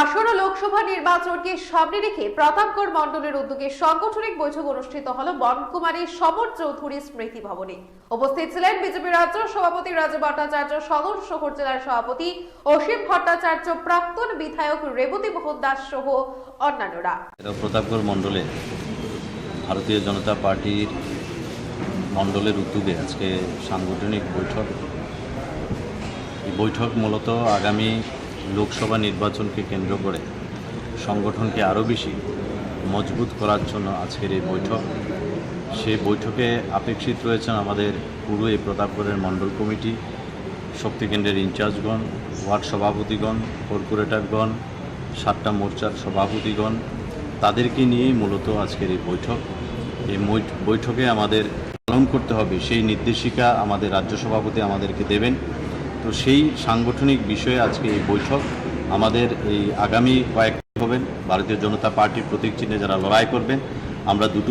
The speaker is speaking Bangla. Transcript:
আসন্ন লোকসভা নির্বাচনকে সামনে রেখে প্রতাপগড় মণ্ডলের উদ্যোগে সাংগঠনিক বৈঠক অনুষ্ঠিত হল বনকুমারী সমর চৌধুরী স্মৃতি ভবনে। উপস্থিত ছিলেন বিজেপি রাজ্য সভাপতি রাজু ভট্টাচার্য, সদর শহর জেলার সভাপতি অসীম ভট্টাচার্য, প্রাক্তন বিধায়ক রেবতী মোহন দাস সহ অন্যান্যরা। প্রতাপগড় মণ্ডলে ভারতীয় জনতা পার্টির মণ্ডলের উদ্যোগে আজকে সাংগঠনিক বৈঠক। বৈঠক মূলত আগামী লোকসভা নির্বাচনকে কেন্দ্র করে সংগঠনকে আরও বেশি মজবুত করার জন্য আজকের এই বৈঠক। সেই বৈঠকে আপেক্ষিত রয়েছেন আমাদের পুরো এই প্রতাপগড়ের মণ্ডল কমিটি, শক্তি কেন্দ্রের ইনচার্জগণ, ওয়ার্ড সভাপতিগণ, কর্পোরেটরগণ, সাতটা মোর্চার সভাপতিগণ। তাদেরকে নিয়েই মূলত আজকের এই বৈঠক। এই বৈঠকে আমাদের পালন করতে হবে সেই নির্দেশিকা আমাদের রাজ্য সভাপতি আমাদেরকে দেবেন। তো সেই সাংগঠনিক বিষয়ে আজকে এই বৈঠক। আমাদের এই আগামী কয়েক হবেন ভারতীয় জনতা পার্টির প্রতীক চিহ্নে যারা লড়াই করবেন আমরা দুটো